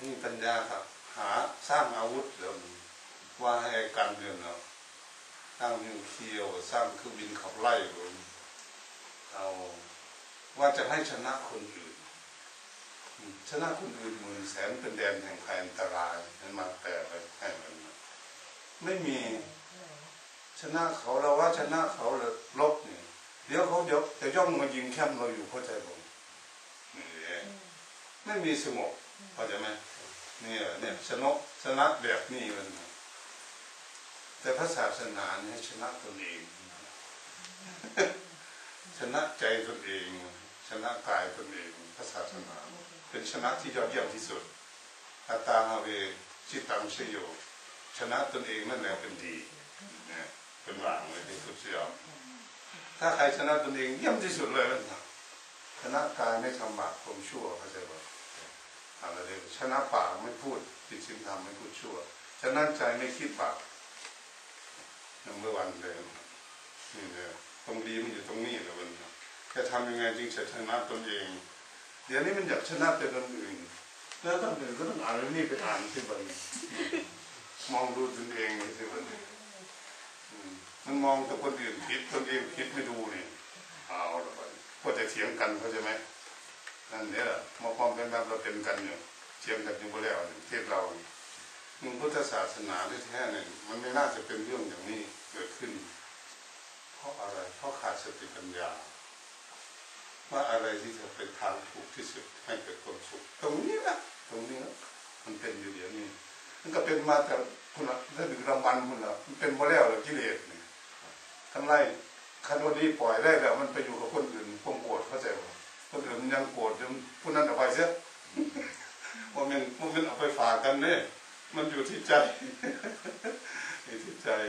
นี่ปัญญาครับ หาสร้างอาวุธเดี๋ยวว่าให้กันเงินเนาะสร้างนิวเคลียร์สร้างเครื่องบินขับไล่เอาว่าจะให้ชนะคนอื่น ชนะคนอื่นหมื่นแสนเป็นแดนแห่งภัยอันตรายนั้นมาแปลไปให้มันไม่มีชนะเขาเราว่าชนะเขาเลยลบนี่เดี๋ยวเขาเดี๋ยวจะย่องมายิงแคมเราอยู่เข้าใจผมไม่มีสงบเข้าใจไหม เนี่ยเนี่ยชนะชนะแบบนี้มันแต่พระศาสนาเนี่ยชนะตนเอง ชนะใจตนเอง ชนะกายตนเองพระศาสนา เป็นชนะที่ยอดเยี่ยมที่สุดอัตาฮาเวจิตตังชโยชนะตนเองนั่นแหละเป็นดีเนี่ยเป็นหลังเลยที่สุดเสียถ้าใครชนะตนเองเยี่ยมที่สุดเลยนะชนะกายไม่ทำบาปความชั่วเข้าใจะ อะไรเรียชนะปากไม่พูดจิตสินธรรมไม่พูดชั่วชนะใจไม่คิดบาปยังเมื่อวันเลยนี่เลยตรงดีมันอยู่ตรงนี้เลยวันนี้จะทำยังไงจึงจะชนะตนเอง เดี๋ยวนี้มันอยากชนะเป็นคนอื่น แล้วคนอื่นก็ต้องอ่านเรื่องนี้ไปอ่านที่บันมองดูตนเองที่บันมันมองแต่คนอื่นผิดคนเองผิดไม่ดูนี่เอาละบันก็จะเถียงกันเขาใจไหม นั่นเนี่ยมาความเป็นแบบเราเป็นกันอยู่เถียงกันอยู่บ่แล้วเทศเรามึงพุทธศาสนาที่แท้เนี่ยมันไม่น่าจะเป็นเรื่องอย่างนี้เกิดขึ้น เพราะอะไรเพราะขาดสติปัญญา ว่าอะไรที่จะเป็นทางถูกที่สุดให้เกิดความสุขตรงนี้นะตรงนี้นะมันเป็นอยู่เดี๋ยวนี้ มันก็เป็นมาแต่คุณละถ้าดึงรางวัลคุณละมันเป็นมาแล้วหรือกิเลสเนี่ยทั้งไรคันวันนี้ปล่อยได้แล้ว มันไปอยู่กับคนอื่นความ ยังโกรธยังผู้นั้นออกไปเสียว่ามันมันเอาไปฝากกันเนี่ยมันอยู่ที่ใจอยู่ที่ใจ